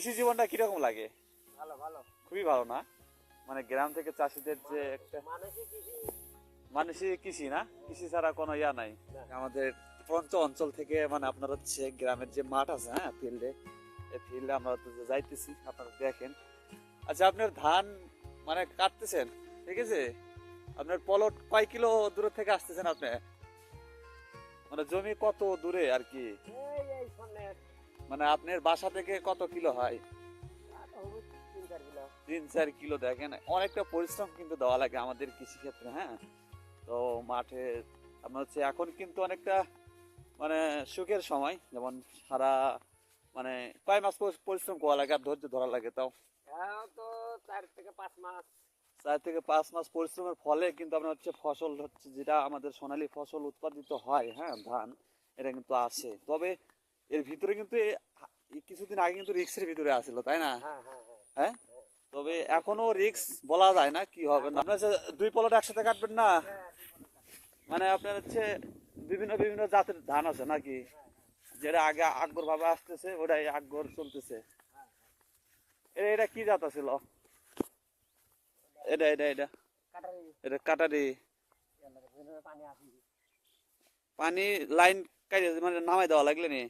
কৃষি জীবনটা কীরকম লাগে? ভালো ভালো। খুবই ভালো না? মানে গ্রাম থেকে চাষিদের যে একটা মানুষই কৃষি। না? কৃষি ছাড়া কোনো ইয়া নাই। আমাদের পঞ্চ অঞ্চল থেকে মানে আপনার হচ্ছে গ্রামের যে মাঠ আছে হ্যাঁ ফিল্ডে এই ফিল্ডে আমরা তো যাইতেছি আপনারা দেখেন। আচ্ছা আপনার ধান মানে কাটতেছেন ঠিক আছে? আপনার পলট কয় কিলো দূরে থেকে আসতেছেন আপনি? মানে জমি কত দূরে আর কি? মানে আপনার বাসা থেকে কত কিলো হয়? তিন চার কিলো। দেখেন অনেকটা পরিশ্রম কিন্তু দেওয়া লাগে আমাদের কৃষিক্ষেত্রে হ্যাঁ? তো মাঠে আপনার হচ্ছে এখন কিন্তু অনেকটা মানে সুখের সময় যেমন সারা মানে কয় মাস পর- পরিশ্রম করা লাগে আর ধৈর্য ধরা লাগে তাও? তো চার থেকে পাঁচ মাস। চার থেকে পাঁচ মাস পরিশ্রমের ফলে কিন্তু আপনার হচ্ছে ফসল হচ্ছে যেটা আমাদের সোনালী ফসল উৎপাদিত হয় হ্যাঁ ধান এটা কিন্তু আসে তবে এর ভিতরে কিন্তু কিছুদিন আগে কিন্তু রিক্সের ভিতরে আসছিল তাই না? হ্যাঁ হ্যাঁ হ্যাঁ। হ্যাঁ? তবে এখনও রিক্স বলা যায় না কি হবে না। আপনার দুই পলট একসাথে কাটবেন না? মানে আপনার হচ্ছে বিভিন্ন বিভিন্ন জাতের ধান আছে নাকি? যেটা আগে আকবর ভাবে আসতেছে ওটাই আকবর চলতেছে। এটা কি জাত ছিল এটা এটা এটা। এটা কাটারি। পানি লাইন কাটে মানে নামাই দেওয়া লাগলে নি?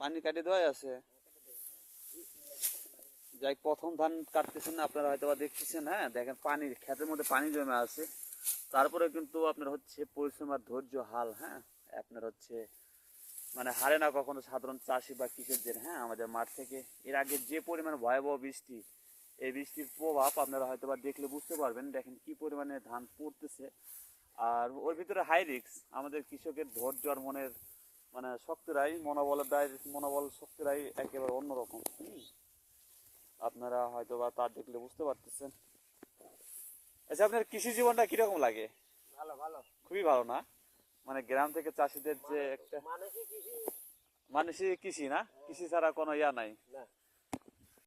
পানি কাটে দেওয়াই আছে। যাই প্রথম ধান কাটতেছেন আপনারা হয়তো দেখতেছেন হ্যাঁ দেখেন পানি ক্ষেতের মধ্যে পানি জমে আছে। তারপরে কিন্তু আপনার হচ্ছে পরিশ্রম আর ধৈর্য হাল হ্যাঁ আপনার হচ্ছে মানে হারে না কখনো সাধারণ চাষি বা কৃষকদের হ্যাঁ আমাদের মাঠ থেকে। এর আগে যে পরিমাণ ভয়াবহ বৃষ্টি, এই বৃষ্টির প্রভাব আপনারা হয়তো বা দেখলে বুঝতে পারবেন, দেখেন কি পরিমাণে ধান পড়তেছে। আর ওর ভিতরে হাই রিক্স আমাদের কৃষকের ধৈর্য আর মনের মানে শক্তিরাই মনোবলের দায় মনোবল শক্তিরাই একেবারে অন্যরকম। আপনারা হয়তো বা তার দেখলে বুঝতে পারতেছেন। আচ্ছা আপনার কৃষি জীবনটা কীরকম লাগে? ভালো ভালো। খুবই ভালো না? মানে গ্রাম থেকে চাষিদের যে একটা মানুষই কৃষি না? কৃষি ছাড়া কোনো ইয়া নাই? না।